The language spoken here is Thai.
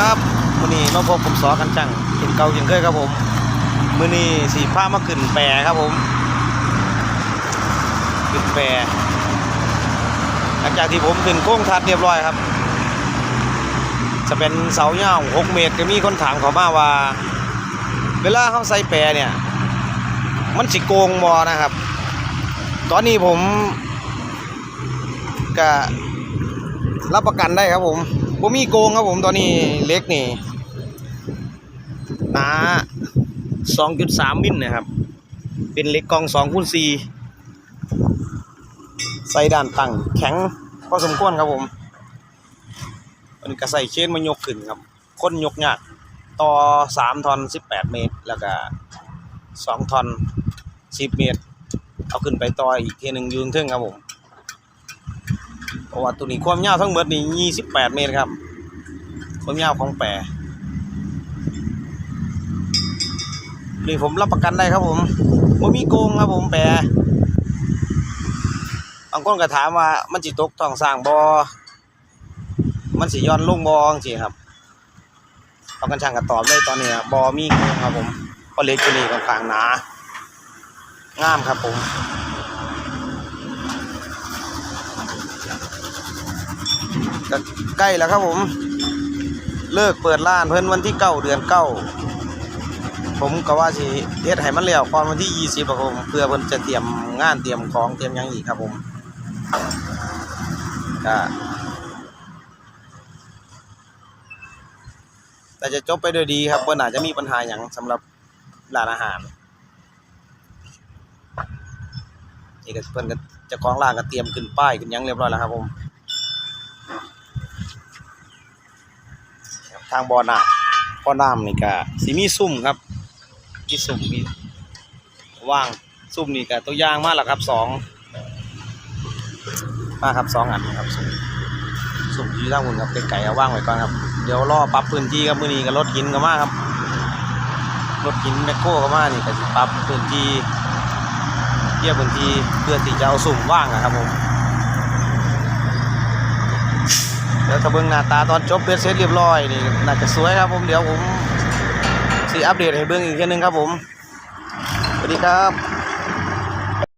ครับมือนี้มาพบผมสอกันจังเห็นเก่าเห็นเคยครับผมมือนี้สีผ้ามาขึ้นแปรครับผมขึ้นแปรหลังจากที่ผมขึ้นโค้งทัดเรียบร้อยครับ จะเป็นเสาเงาว6เมตรก็มีคนถามเขามาว่า เวลาเขาใส่แปรเนี่ย มันสิโกงบอนะครับ ตอนนี้ผมก็รับประกันได้ครับผม ผมมีโกงครับผมตอนนี้เล็กนี่หนา2.3มิลนะครับ เป็นเล็กกอง2คูณ4ใส่ด้านตั้งแข็งพอสมควรครับผมอันก็ใส่เชนมายกขึ้นครับค้นยกยากต่อ3ทอน18เมตร แล้วก็2ทอน10เมตร เอาขึ้นไปต่ออีกทีหนึ่งยืนทึ่งครับผม เพราะว่าตัวนี้ความยาวทั้งหมดนี่ 28 เมตรครับ ความยาวของแปรนี่ผมรับประกันได้ครับผมบ่มีโกงครับผมแปรบางคนก็ถามว่ามันสิตกท้องสร้างบ่มันสิย้อนลงบ่จังครับเอากันช่างก็ตอบเลยตอนนี้บ่มีโกงครับผมเพราะเล็กตัวนี้ค่อนข้างหนางามครับผม ก็ใกล้แล้วครับผม เลิกเปิดร้านเพิ่นวันที่เก้าเดือนเก้าผมก็ว่าสิเฮ็ดให้มันแล้วก่อนวันที่ยี่สิบครับผมเพื่อเพิ่นจะเตรียมงานเตรียมของเตรียมยังอีกครับผมก็แต่จะจบไปด้วยดีครับบ่น่าจจะมีปัญหาหยังสำหรับร้านอาหารนี่ก็เพิ่นก็จะของร้านก็เตรียมขึ้นป้ายขึ้นยังเรียบร้อยแล้วครับผมครับ ทางบ่อน้ำบ่อน้ำนี่ก็สิมีซุ่มครับมีซุ่มมีว่างซุ่มนี่ก็ตัวย่างมาแล้วครับสองมาครับสองอันครับซุ่มซุ่มอยู่ทางบนครับไกลๆเอาว่างไว้ก่อนครับเดี๋ยวรอปรับพื้นที่ครับมื้อนี้ก็รถหินก็มาครับรถหินแมคโครก็มานี่ก็สิปรับพื้นที่เทียบบางทีเพื่อที่จะเอาสุ่มว่างอะครับผมเดี๋ยว ถ้าเบิ่งหน้าตาตอนจบเบ็ดเสร็จเรียบร้อยนี่น่าจะสวยครับผมเดี๋ยวผมสีอัปเดตให้เบิ่งอีกทีนึงครับผมสวัสดีครับ